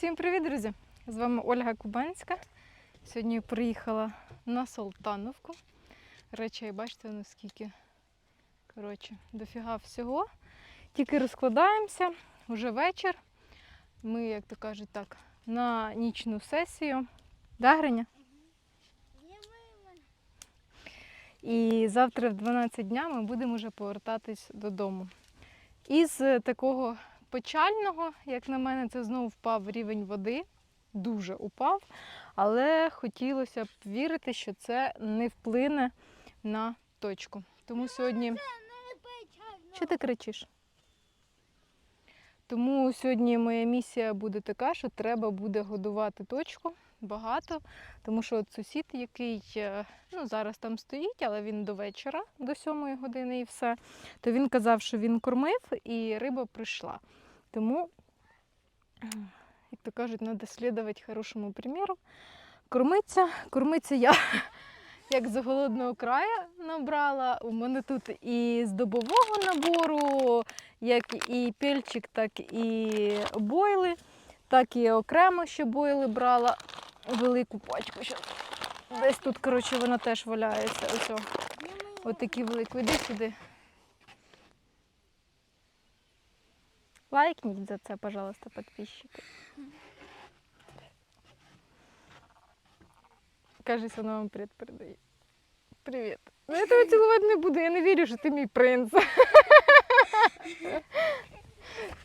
Всім привіт, друзі! З вами Ольга Кубанська. Сьогодні приїхала на Салтановку. Речей, бачите, ну скільки. Коротше, дофіга всього. Тільки розкладаємося, вже вечір. Ми, як то кажуть, так, на нічну сесію. Да, Гриня? І завтра в 12 дня ми будемо вже повертатись додому. Із такого печального, як на мене, це знову впав рівень води. Дуже упав. Але хотілося б вірити, що це не вплине на точку. Тому сьогодні. Що ти кричиш? Тому сьогодні моя місія буде така, що треба буде годувати точку багато, тому що от сусід, який е, ну, зараз там стоїть, але він до вечора, до сьомої години і все, то він казав, що він кормив і риба прийшла. Тому, як то кажуть, треба слідувати хорошому приміру. Кормиться, кормиться я як з голодного краю набрала. У мене тут і з добового набору, як і пельчик, так і бойли, так і окремо ще бойли брала велику пачку. Щас. Десь тут, коротше, вона теж валяється. Ось. о. Ось великі. Іди сюди. Лайкніть за це, пожалуйста, підписчики. Кажись, вона вам привіт передає. Привіт. Ну, я тебе цілувати не буду, я не вірю, що ти мій принц.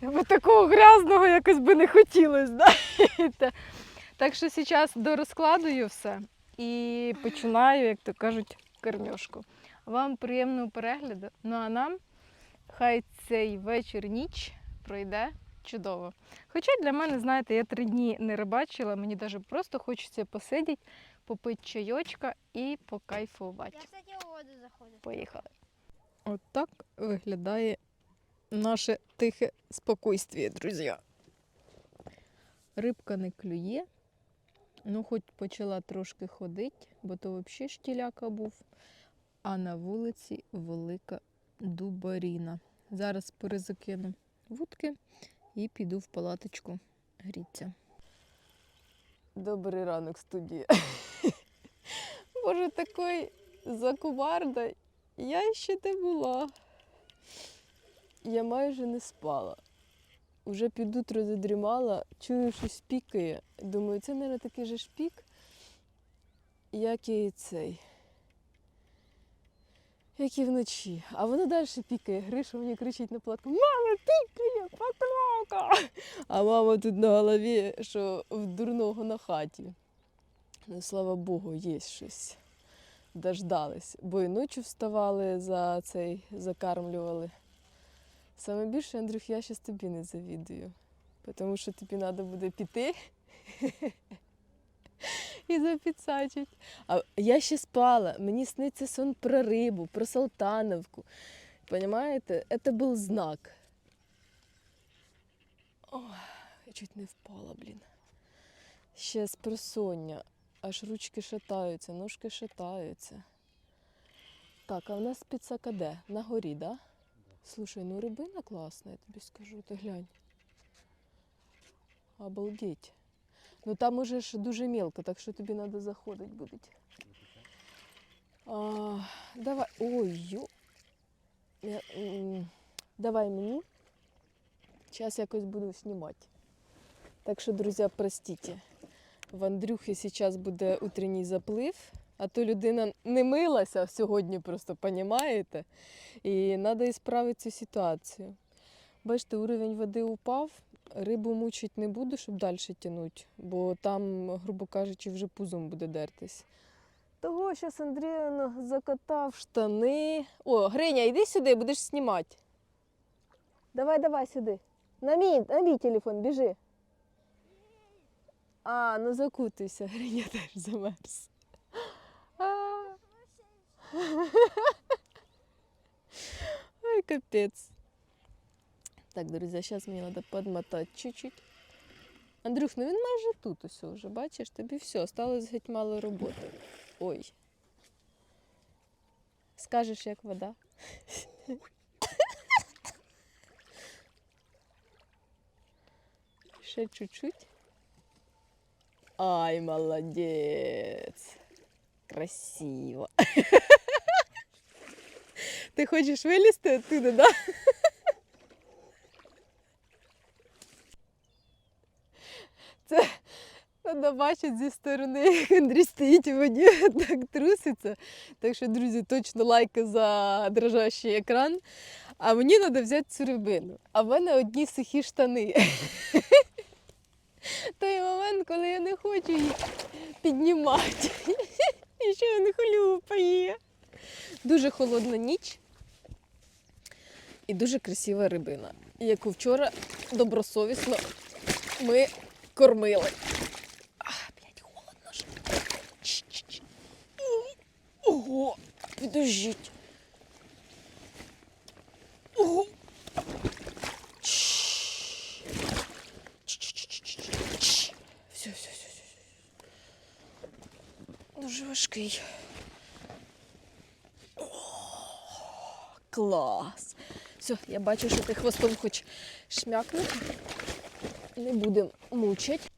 Бо такого грязного якось би не хотілося, да? Так що зараз дорозкладую все і починаю, як то кажуть, кормежку. Вам приємного перегляду. Ну а нам хай цей вечір ніч пройде чудово. Хоча для мене, знаєте, я три дні не рибачила, мені навіть просто хочеться посидіти, попити чайочка і покайфувати. Я, кстати, у воду заходив. Поїхали. От так виглядає наше тихе спокійствие, друзі. Рибка не клює. Ну, хоч почала трошки ходити, бо то взагалі штіляка був. А на вулиці велика дубаріна. Зараз перезакину вудки і піду в палаточку гріться. Добрий ранок, студія. Боже, такий закуварда я ще не була. Я майже не спала. Уже під утро задрімала, чую, щось пікає. Думаю, це, мабуть, такий же ж пік, як і цей. Як і вночі. А воно далі пікає. Гриша мені кричить на платку: Мама, пікає, покльовка! А мама тут на голові, що в дурного на хаті. Ну, слава Богу, є щось дождались, бо і ночі вставали за цей, закармлювали. Саме більше, Андрюх, я щас тобі не завідую, тому що тобі треба буде піти і запідсачить. А я ще спала, мені сниться сон про рибу, про Салтановку. Понимаєте, це був знак. Ой, я чуть не впала, блін. Ще з просоння. Аж ручки шатаються, ножки шатаються. Так, а в нас підсака де? На горі, да? Слушай, ну рибина класна, я тобі скажу, ти глянь. Обалдеть. Ну там уже ж дуже мелко, так що тобі треба заходити буде. А, давай. Ой, ё. Я, давай мені. Зараз якось буду знімати. Так що, друзі, простите. В Андрюхи зараз буде утренній заплив, а то людина не милася сьогодні, просто понімаєте? І треба ісправити цю ситуацію. Бачите, уровень води упав, рибу мучить не буду, щоб далі тягнути, бо там, грубо кажучи, вже пузом буде дертись. Того зараз Андріяно закатав штани. О, Гриня, йди сюди, будеш знімати. Давай, давай сюди. На мій, на мій телефон, біжи. А, ну закутуйся, Гриня теж замерз. Ой, капець. Так, друзі, зараз мені треба подмотати чуть-чуть. Андрюх, ну він майже тут усе вже, бачиш, тобі все, осталось геть мало роботи. Ой. Скажеш, як вода? Ще чуть-чуть. Ай, молодець. Красиво. Ти хочеш вилізти оттуда, да? Це треба бачити зі сторони, як Андрій стоїть у воді, так труситься. Так що, друзі, точно лайки за дрожащий екран. А мені треба взяти цю рибину. А в мене одні сухі штани. Той момент, коли я не хочу їх піднімати. І ще я не хлюпає. Дуже холодна ніч і дуже красива рибина, яку вчора добросовісно ми кормили. А, блядь, холодно ж. Чш-чш-чш. Ого, підождіть. Ого. Чш. Чш-чш-чш-чш-чш. Все, все, все. Дуже важкий. О, Клас. Все, я бачу, що ти хвостом хоч шмякнути. Не будемо мучити.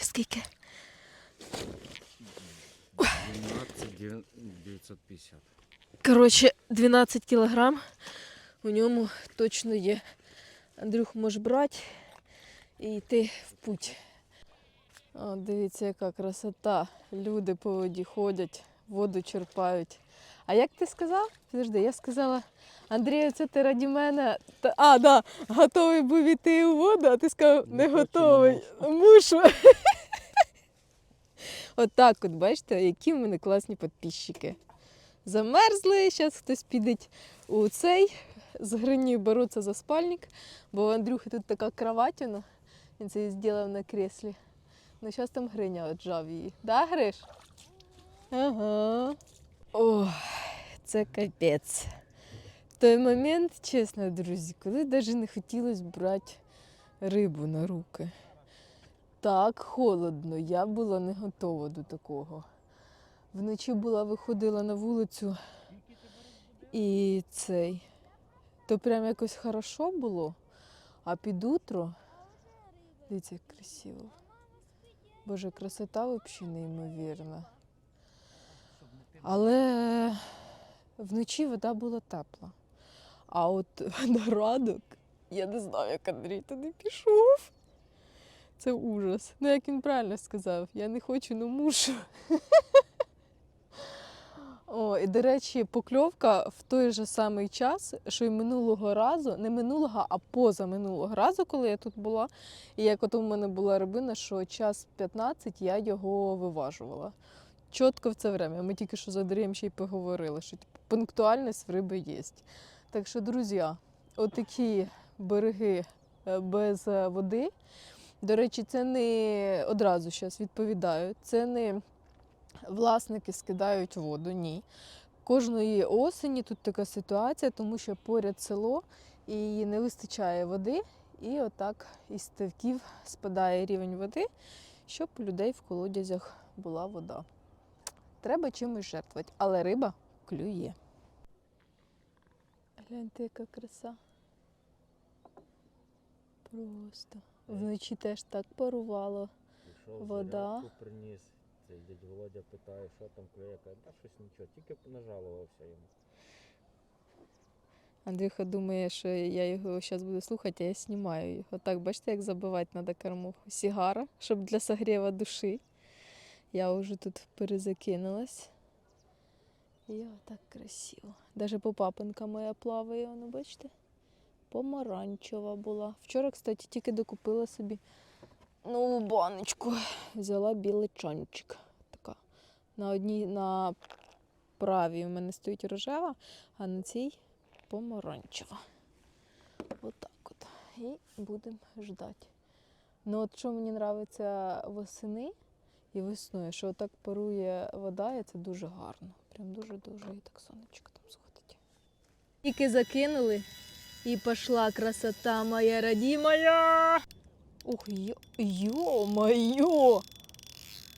Скільки? 12 950. Коротше, 12 кілограм у ньому точно є. Андрюх може брати і йти в путь. О, дивіться, яка красота. Люди по воді ходять, воду черпають. А як ти сказав? Підожди, я сказала, Андрію, це ти раді мене. Та, а, да, готовий був іти у воду, а ти сказав, не, Не готовий. Мушу. От так от, бачите, які в мене класні підписчики. Замерзли, зараз хтось піде у цей, з Гринею беруться за спальник, бо у Андрюхи тут така кроватина, він це зробив на креслі. Ну, зараз там Гриня отжав її. Да, Гриш? Ага. Ой, це капець. Той момент, чесно, друзі, коли навіть не хотілося брати рибу на руки. Так холодно, я була не готова до такого. Вночі була, виходила на вулицю і цей. То прям якось хорошо було, а під утро. Дивіться, як красиво. Боже, красота взагалі неймовірна. Але вночі вода була тепла. А от на ранок, я не знаю, як Андрій туди пішов. Це ужас. Ну, як він правильно сказав, я не хочу, але мушу. О, і до речі, покльовка в той же самий час, що й минулого разу, не минулого, а позаминулого разу, коли я тут була. І як от у мене була рибина, що час 15 я його виважувала. Чітко в це время. Ми тільки що з Андрієм ще й поговорили, що типу, пунктуальність в риби є. Так що, друзі, отакі береги е, без е, води. До речі, це не одразу зараз відповідаю. Це не власники скидають воду, ні. Кожної осені тут така ситуація, тому що поряд село і не вистачає води, і отак із ставків спадає рівень води, щоб у людей в колодязях була вода. Треба чимось жертвувати, але риба клює. Гляньте, яка краса. Просто. Вночі теж так парувало. Пішов Вода. зарядку приніс. Цей дядь Володя питає, що там клює. Каже, та щось нічого, тільки нажалувався йому. Андрюха думає, що я його зараз буду слухати, а я знімаю його. Так, бачите, як забивати треба кормуху. Сігара, щоб для согріва душі. Я вже тут перезакинулась. І отак красиво. Даже попапинка моя плаває, воно, бачите? Помаранчева була. Вчора, кстати, тільки докупила собі нову баночку. Взяла білий чанчик. Така. На одній на правій у мене стоїть рожева, а на цій помаранчева. Отак от. І будемо ждати. Ну от що мені подобається восени і весною, що отак парує вода, і це дуже гарно. Прям дуже-дуже і так сонечко там сходить. Тільки закинули і пішла красота моя родимая. Ух, йо, йо-моє!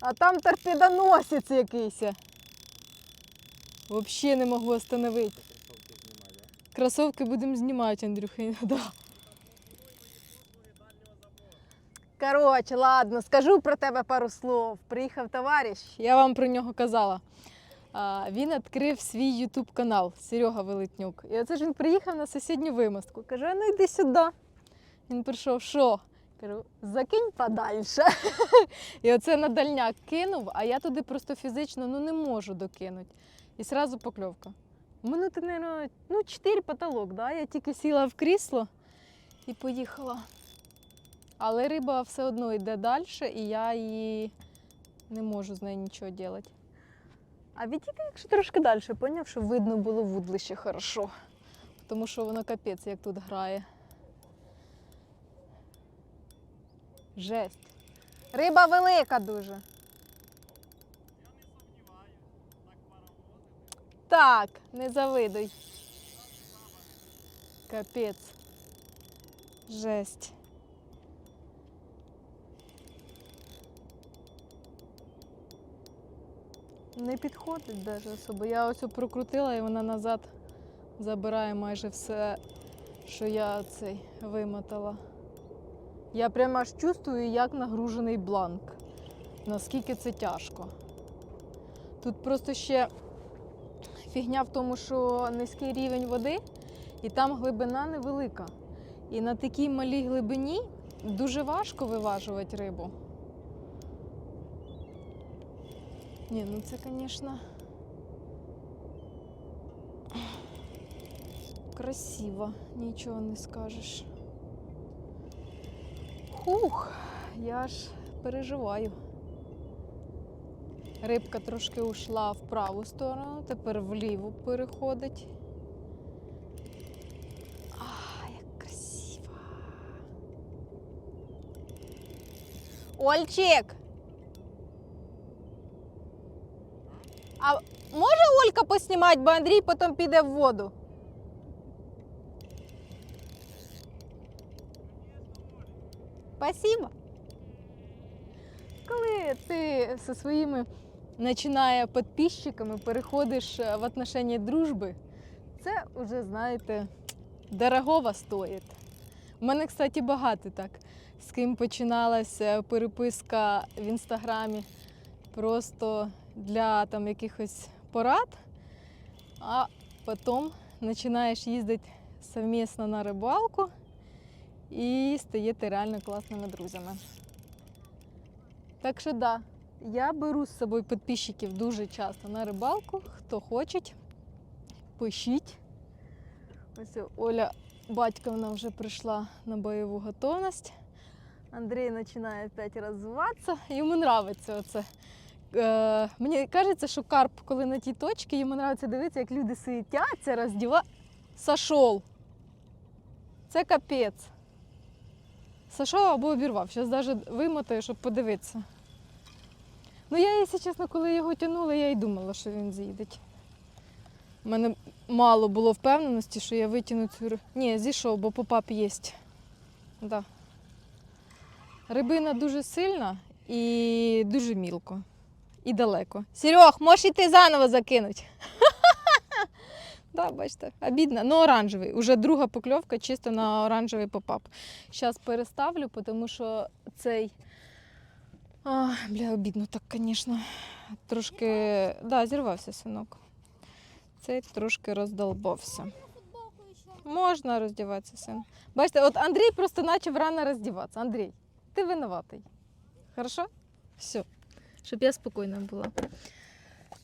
А там торпедоносець якийсь. Взагалі не можу остановити. Кросовки будемо знімати, Андрюха. Да. Коротше, ладно, скажу про тебе пару слов. Приїхав товариш, я вам про нього казала. Він відкрив свій ютуб канал Серега Велетнюк. І оце ж він приїхав на сусідню вимостку. Каже: а ну йди сюди. Він прийшов, що? Кажу, закинь подальше. І оце на дальняк кинув, а я туди просто фізично ну, не можу докинути. І одразу покльовка. Минути, мабуть, ну, 4 потолок, да? я тільки сіла в крісло і поїхала. Але риба все одно йде далі, і я її не можу з нею нічого робити. А відійти, якщо трошки далі, поняв, що видно було вудлище хорошо. Тому що воно капець, як тут грає. Жесть. Риба велика дуже. Так, не завидуй. Капець. Жесть. Не підходить навіть особо. Я ось прокрутила і вона назад забирає майже все, що я цей вимотала. Я прямо аж чувствую, як нагружений бланк. Наскільки це тяжко. Тут просто ще фігня в тому, що низький рівень води, і там глибина невелика. І на такій малій глибині дуже важко виважувати рибу. Ні, ну це, звісно. Красиво, нічого не скажеш. Хух, я ж переживаю. Рибка трошки ушла в праву сторону, тепер вліву переходить. А, як красиво. Ольчик! А може Олька поснімати, бо Андрій потім піде в воду? Спасибо. Коли ти зі своїми починає підписчиками переходиш е, в отношення дружби, це вже, знаєте, дорогого стоїть. У мене, кстати, багато так. З ким починалася переписка в інстаграмі просто для там якихось порад, а потім починаєш їздити совмісно на рибалку і стаєте реально класними друзями. Так що да, я беру з собою підписчиків дуже часто на рибалку. Хто хоче, пишіть. Ось Оля Батьковна вже прийшла на бойову готовність. Андрій починає опять розвиватися. Йому подобається оце. Е, мені кажеться, що карп, коли на тій точці, йому подобається дивитися, як люди суетяться, роздіва... Сошов. Це капець. Сошов або обірвав. Зараз навіть вимотаю, щоб подивитися. Ну, я, якщо чесно, коли його тягнула, я й думала, що він з'їде. У мене мало було впевненості, що я витягну цю рибу. Ні, зійшов, бо попап є. Да. Рибина дуже сильна і дуже мілко. І далеко. Серег, можеш іти заново закинути. Да, бачите, обідно. Ну, оранжевий. Уже друга покльовка чисто на оранжевий попап. Зараз переставлю, тому що цей. А, бля, обідно так, звісно. Трошки. Да, зірвався синок. Цей трошки роздолбався. Можна роздіватися, син. Бачите, от Андрій просто почав рано роздіватися. Андрій, ти винуватий. Хорошо? Все. Щоб я спокійна була.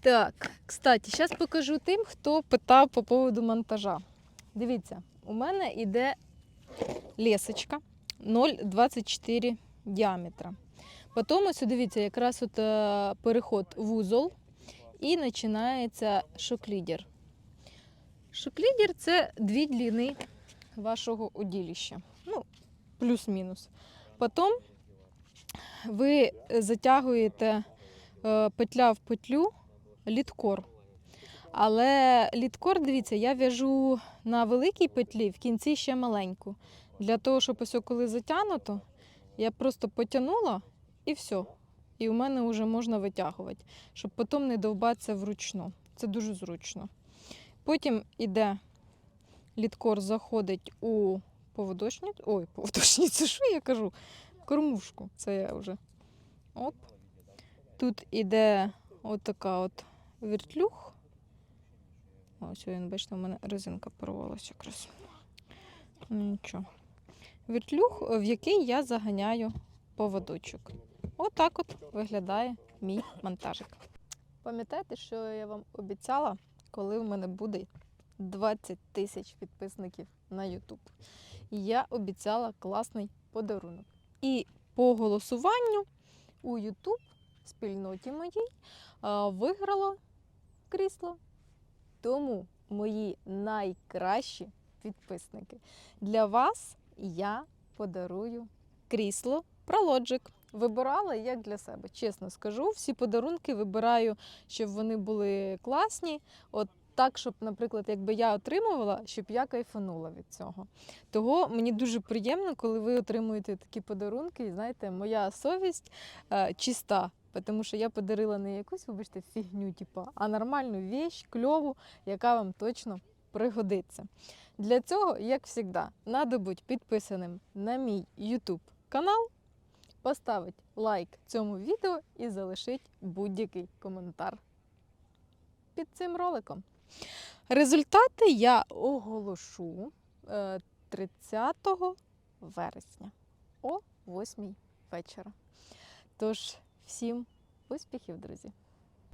Так, кстати, зараз покажу тим, хто питав по поводу монтажа. Дивіться, у мене йде лесочка 0,24 діаметра. Потім ось дивіться, якраз от е, переход в узол і починається шоклідер. Шоклідер це дві длини вашого удилища. Ну, плюс-мінус. Потім ви затягуєте е, петля в петлю літкор. Але літкор, дивіться, я в'яжу на великій петлі, в кінці ще маленьку. Для того, щоб ось коли затягнуто, я просто потягнула і все. І у мене вже можна витягувати, щоб потім не довбатися вручну. Це дуже зручно. Потім іде літкор, заходить у поводочницю. Ой, поводочницю, що я кажу? Кормушку. Це я вже. Оп. Тут іде отака от вертлюг. Ось він, бачите, у мене резинка порвалася якраз. Ну, Нічого. Вертлюг, в який я заганяю поводочок. Отак от виглядає мій монтажик. Пам'ятаєте, що я вам обіцяла, коли в мене буде 20 тисяч підписників на YouTube? Я обіцяла класний подарунок. І по голосуванню у YouTube спільноті моїй виграло крісло. Тому мої найкращі підписники. Для вас я подарую крісло Prologic. Вибирала як для себе, чесно скажу. Всі подарунки вибираю, щоб вони були класні. От так, щоб, наприклад, якби я отримувала, щоб я кайфанула від цього. Того мені дуже приємно, коли ви отримуєте такі подарунки, і знаєте, моя совість е, чиста. Тому що я подарила не якусь, вибачте, фігню, типу, а нормальну віч, кльову, яка вам точно пригодиться. Для цього, як завжди, треба бути підписаним на мій YouTube канал, поставити лайк цьому відео і залишити будь-який коментар під цим роликом. Результати я оголошу е, 30 вересня о 8 вечора. Тож, всім успіхів, друзі!